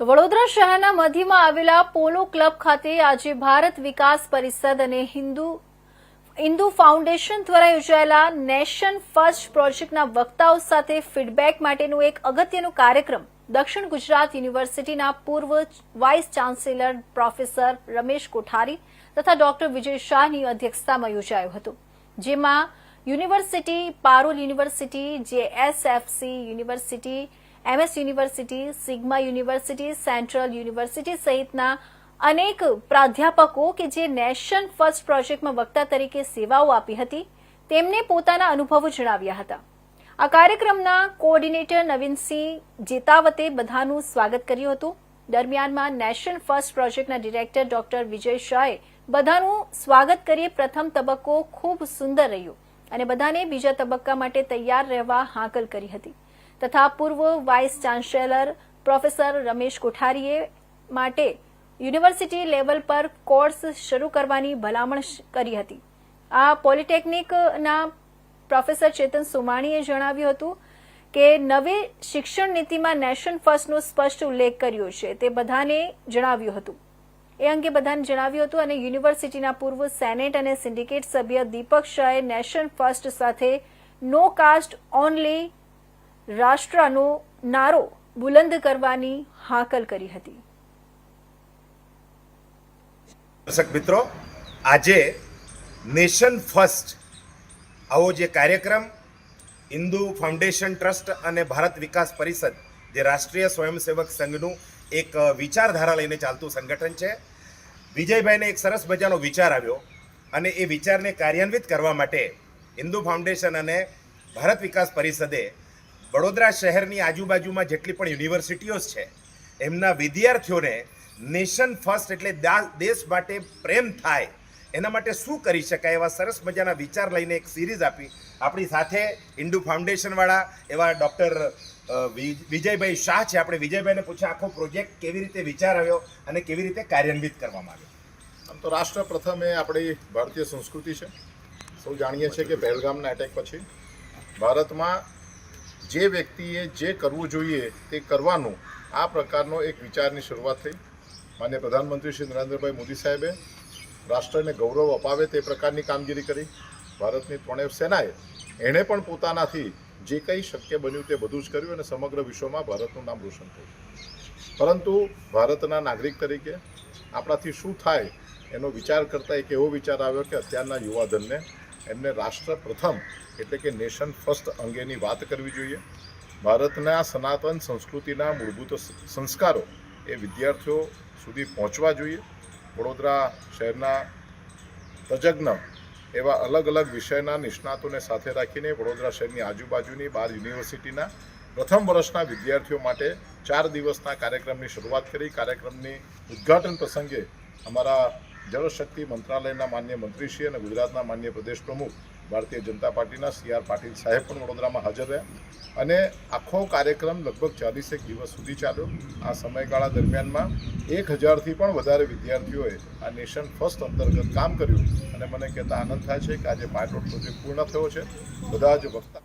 વડોદરા શહેરના મધ્યમાં આવેલા પોલો ક્લબ ખાતે આજે ભારત વિકાસ પરિષદ અને હિન્દુ ઇન્દુ ફાઉન્ડેશન દ્વારા યોજાયેલા નેશન ફર્સ્ટ પ્રોજેક્ટના વક્તાઓ સાથે ફીડબેક માટેનું એક અગત્યનો કાર્યક્રમ દક્ષિણ ગુજરાત યુનિવર્સિટીના પૂર્વ vice chancellor professor Ramesh Kothari તથા ડોક્ટર વિજય શાહની અધ્યક્ષતામાં યોજાયો હતો. જેમાં university Parul university, JSFC university MS university, Sigma university, central university સહિતના અનેક પ્રાધ્યાપકો કે જે નેશન ફર્સ્ટ પ્રોજેક્ટમાં વક્તા તરીકે સેવાઓ આપી હતી, તેમને પોતાના અનુભવો જણાવ્યા હતા. આ કાર્યક્રમના કોઓર્ડિનેટર નવીનસિંહ જેતાવતે બધાનું સ્વાગત કર્યું હતું. દરમિયાનમાં નેશન ફર્સ્ટ પ્રોજેક્ટના ડિરેક્ટર ડોક્ટર વિજય શાહે બધાનું સ્વાગત કરી પ્રથમ તબક્કો ખૂબ સુંદર રહ્યો અને બધાને બીજા તબક્કા માટે તૈયાર રહેવા હાંકલ કરી હતી. તથા પૂર્વ વાઇસ ચાન્સેલર પ્રોફેસર રમેશ કોઠારીએ માટે યુનિવર્સિટી લેવલ પર કોર્સ શરૂ કરવાની ભલામણ કરી હતી. આ પોલિટેકનિકના પ્રોફેસર ચેતન સોમાણીએ જણાવ્યું હતું કે નવી શિક્ષણ નીતિમાં નેશન ફર્સ્ટનો સ્પષ્ટ ઉલ્લેખ કર્યો છે, તે બધાને જણાવ્યું હતું. એ અંગે બધાને જણાવ્યું હતું અને યુનિવર્સિટીના પૂર્વ સેનેટ અને સિન્ડિકેટ સભ્ય દીપક શાહે નેશન ફર્સ્ટ સાથે નો કાસ્ટ ઓનલી રાષ્ટ્રનો નારો બુલંદ કરવાની હાકલ કરી હતી. દર્શક મિત્રો, આજે નેશન ફર્સ્ટ આવો જે કાર્યક્રમ હિન્દુ ફાઉન્ડેશન ટ્રસ્ટ અને ભારત વિકાસ પરિષદ, જે રાષ્ટ્રીય સ્વયંસેવક સંઘનું એક વિચારધારા લઈને ચાલતું સંગઠન છે, વિજયભાઈને એક સરસ મજાનો વિચાર આવ્યો અને એ વિચારને કાર્યાન્વિત કરવા માટે હિન્દુ ફાઉન્ડેશન અને ભારત વિકાસ પરિષદે વડોદરા શહેરની આજુબાજુમાં જેટલી પણ યુનિવર્સિટીઓ છે, એમના વિદ્યાર્થીઓને નેશન ફર્સ્ટ એટલે દેશ માટે પ્રેમ થાય, એના માટે શું કરી શકાય એવા સરસ મજાના વિચાર લઈને એક સિરીઝ આપી. આપણી સાથે હિન્દુ ફાઉન્ડેશનવાળા એવા ડૉક્ટર વિજયભાઈ શાહ છે. આપણે વિજયભાઈને પૂછ્યા, આખો પ્રોજેક્ટ કેવી રીતે વિચાર આવ્યો અને કેવી રીતે કાર્યાન્વિત કરવામાં આવ્યો? આમ તો રાષ્ટ્ર પ્રથમ આપણી ભારતીય સંસ્કૃતિ છે. સૌ જાણીએ છીએ કે પહેલગામના એટેક પછી ભારતમાં જે વ્યક્તિએ જે કરવું જોઈએ તે કરવાનું, આ પ્રકારનો એક વિચારની શરૂઆત થઈ. માન્ય પ્રધાનમંત્રી શ્રી નરેન્દ્રભાઈ મોદી સાહેબે રાષ્ટ્રને ગૌરવ અપાવે તે પ્રકારની કામગીરી કરી. ભારતની ત્રણેય સેનાએ એણે પણ પોતાનાથી જે કંઈ શક્ય બન્યું તે બધું જ કર્યું અને સમગ્ર વિશ્વમાં ભારતનું નામ રોશન થયું. પરંતુ ભારતના નાગરિક તરીકે આપણાથી શું થાય એનો વિચાર કરતાં એક એવો વિચાર આવ્યો કે અત્યારના યુવાધનને એમને રાષ્ટ્ર પ્રથમ, એટલે કે નેશન ફર્સ્ટ અંગેની વાત કરવી જોઈએ. ભારતના સનાતન સંસ્કૃતિના મૂળભૂત સંસ્કારો એ વિદ્યાર્થીઓ સુધી પહોંચવા જોઈએ. વડોદરા શહેરના તજજ્ઞ એવા અલગ અલગ વિષયના નિષ્ણાતોને સાથે રાખીને વડોદરા શહેરની આજુબાજુની બાર યુનિવર્સિટીના પ્રથમ વર્ષના વિદ્યાર્થીઓ માટે ચાર દિવસના કાર્યક્રમની શરૂઆત કરી. કાર્યક્રમની ઉદ્ઘાટન પ્રસંગે અમારા જળશક્તિ મંત્રાલયના માન્ય મંત્રીશ્રી અને ગુજરાતના માન્ય પ્રદેશ પ્રમુખ ભારતીય જનતા પાર્ટીના સી આર પાટીલ સાહેબ પણ વડોદરામાં હાજર રહ્યા. અને આખો કાર્યક્રમ લગભગ ચાલીસેક દિવસ સુધી ચાલ્યો. આ સમયગાળા દરમિયાનમાં એક હજારથી પણ વધારે વિદ્યાર્થીઓએ આ નેશન ફર્સ્ટ અંતર્ગત કામ કર્યું. અને મને કહેતા આનંદ થાય છે કે આજે પાયલોટ પ્રોજેક્ટ પૂર્ણ થયો છે. બધા જ વક્તા